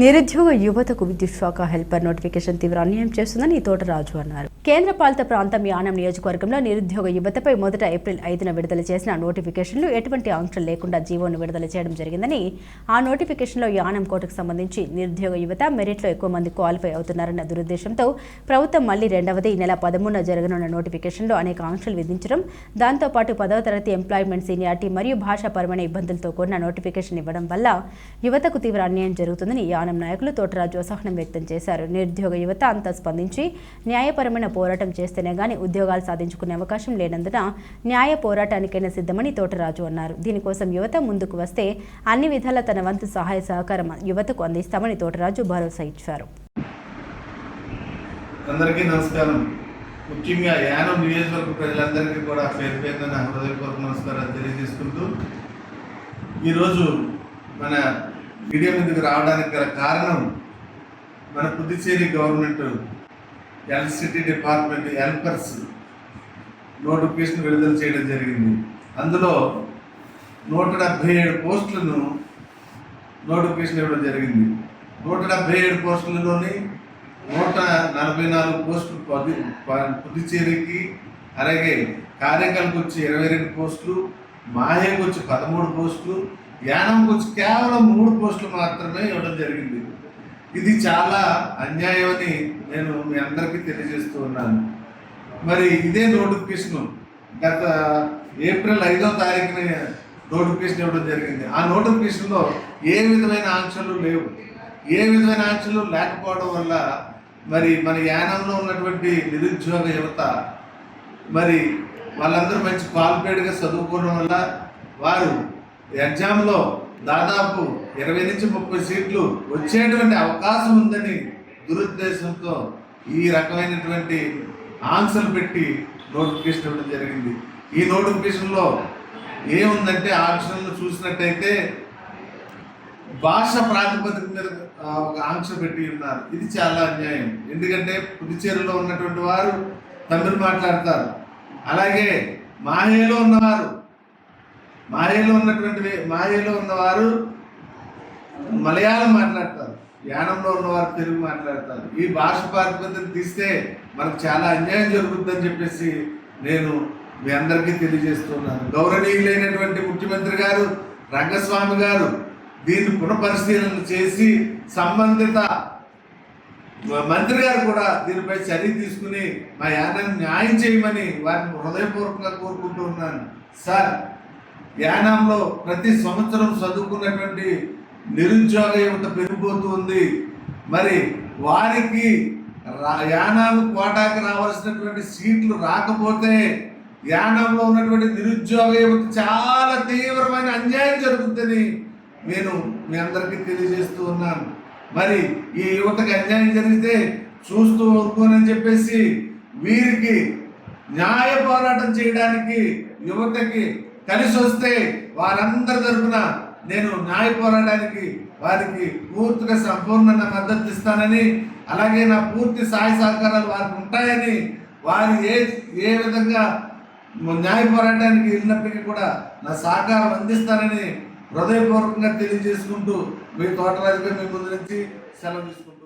నిరుద్యోగ యువతకు విద్యుత్ శాఖ హెల్పర్ నోటిఫికేషన్ తీవ్ర అన్యాయం చేస్తుందని తోటరాజు అన్నారు. కేంద్ర పాలిత ప్రాంతం యానం నియోజకవర్గంలో నిరుద్యోగ యువతపై మొదట ఏప్రిల్ ఐదున విడుదల చేసిన నోటిఫికేషన్లు ఎటువంటి ఆంక్షలు లేకుండా జీవోను విడుదల చేయడం జరిగిందని ఆ నోటిఫికేషన్లో యానం కోటకు సంబంధించి నిరుద్యోగ యువత మెరిట్లో ఎక్కువ మంది క్వాలిఫై అవుతున్నారన్న దురుద్దేశంతో ప్రభుత్వం మళ్ళీ రెండవది ఈ నెల పదమూడున జరగనున్న నోటిఫికేషన్లో అనేక ఆంక్షలు విధించడం దాంతోపాటు పదవ తరగతి ఎంప్లాయ్మెంట్ సీనియారిటీ మరియు భాషాపరమైన ఇబ్బందులతో కూడిన నోటిఫికేషన్ ఇవ్వడం వల్ల యువతకు తీవ్ర అన్యాయం జరుగుతుందని యానం నాయకులు తోటరాజు అసహనం వ్యక్తం చేశారు. నిరుద్యోగ యువత అంతా స్పందించి న్యాయపరమైన పోరాటం చేస్తేనే గాని ఉద్యోగాలు సాధించుకునే అవకాశం లేనందున న్యాయ పోరాటానికైనా సిద్ధమని తోటరాజు అన్నారు. దీనికోసం యువత ముందుకు వస్తే అన్ని విధాల తన వంతు సహాయ సహకారం యువతకు అందిస్తామని తోటరాజు భరోసా ఇచ్చారు. అందరికీ నమస్కారం. ముఖ్యంగా యానం నియోజకవర్గ ప్రజలందరికీ కూడా పేరు పేరున నా హృదయపూర్వక నమస్కారాలు తెలియజేసుకుంటూ ఈరోజు మన మీడియా మీదకి రావడానికి గల కారణం మన Puducherry government electricity department helpers notification విడుదల చేయడం జరిగింది. అందులో నూట డెబ్భై ఏడు పోస్టులను నోటిఫికేషన్ ఇవ్వడం జరిగింది. నూట డెబ్భై ఏడు పోస్టులలోని నూట నలభై నాలుగు పోస్టులు పది ప- పుదుచ్చేరికి అలాగే కార్యకల్కి వచ్చి ఇరవై రెండు పోస్టులు మాహేకి వచ్చి పదమూడు పోస్టులు యానం వచ్చి కేవలం మూడు పోస్టులు మాత్రమే ఇవ్వడం జరిగింది. ఇది చాలా అన్యాయం అని నేను మీ అందరికీ తెలియజేస్తూ ఉన్నాను. మరి ఇదే నోటిఫికేషన్ గత ఏప్రిల్ ఐదో తారీఖున నోటిఫికేషన్ ఇవ్వడం జరిగింది. ఆ నోటిఫికేషన్లో ఏ విధమైన ఆంక్షలు లేవు. ఏ విధమైన ఆంక్షలు లేకపోవడం వల్ల మరి మన యానంలో ఉన్నటువంటి నిరుద్యోగ యువత మరి వాళ్ళందరూ మంచి క్వాలిఫైడ్గా చదువుకోవడం వల్ల వారు ఎగ్జామ్లో దాదాపు ఇరవై నుంచి ముప్పై సీట్లు వచ్చేటువంటి అవకాశం ఉందని దురుద్దేశంతో ఈ రకమైనటువంటి ఆన్సర్లు పెట్టి నోటిఫికేషన్ ఇవ్వడం జరిగింది. ఈ నోటిఫికేషన్లో ఏముందంటే ఆంక్షలను చూసినట్టయితే భాష ప్రాతిపదిక మీద ఒక ఆంక్ష పెట్టి ఉన్నారు. ఇది చాలా అన్యాయం. ఎందుకంటే పుదుచేరిలో ఉన్నటువంటి వారు తమిళ్ మాట్లాడతారు. అలాగే మాహేలో ఉన్నవారు మాయలో ఉన్నటువంటి మాయలో ఉన్నవారు మలయాళం మాట్లాడతారు. యానంలో ఉన్నవారు తెలుగు మాట్లాడతారు. ఈ భాష ప్రాతిపదికన తీస్తే మనకు చాలా అన్యాయం జరుగుతుందని చెప్పేసి నేను మీ అందరికీ తెలియజేస్తున్నాను. గౌరవనీయులైనటువంటి ముఖ్యమంత్రి గారు రంగస్వామి గారు దీన్ని పునఃపరిశీలన చేసి సంబంధిత మంత్రి గారు కూడా దీనిపై చర్య తీసుకుని మా యానాన్ని న్యాయం చేయమని వారిని హృదయపూర్వకంగా కోరుకుంటూ ఉన్నాను. సార్ యానాంలో ప్రతి సంవత్సరం చదువుకున్నటువంటి నిరుద్యోగ యువత పెరిగిపోతూ ఉంది మరి వారికి రా- యానాం కోటాకి రావాల్సినటువంటి సీట్లు రాకపోతే యానంలో ఉన్నటువంటి నిరుద్యోగ యువత చాలా తీవ్రమైన అన్యాయం జరుగుతుందని నేను మీ అందరికీ తెలియజేస్తూ ఉన్నాను. మరి ఈ యువతకు అన్యాయం జరిగితే చూస్తూ ఊరుకోనని చెప్పేసి వీరికి న్యాయ పోరాటం చేయడానికి యువతకి కలిసి వస్తే వారందరి తరపున నేను న్యాయ పోరాటానికి వారికి పూర్తిగా సంపూర్ణంగా మద్దతు ఇస్తానని అలాగే నా పూర్తి సహాయ సహకారాలు వారికి ఉంటాయని వారు ఏ ఏ విధంగా న్యాయ పోరాటానికి వెళ్ళినప్పటికీ కూడా నా సహకారం అందిస్తానని హృదయపూర్వకంగా తెలియజేసుకుంటూ మీ తోటరాజుగా మీ ముందు నుంచి సెలవు తీసుకుంటాను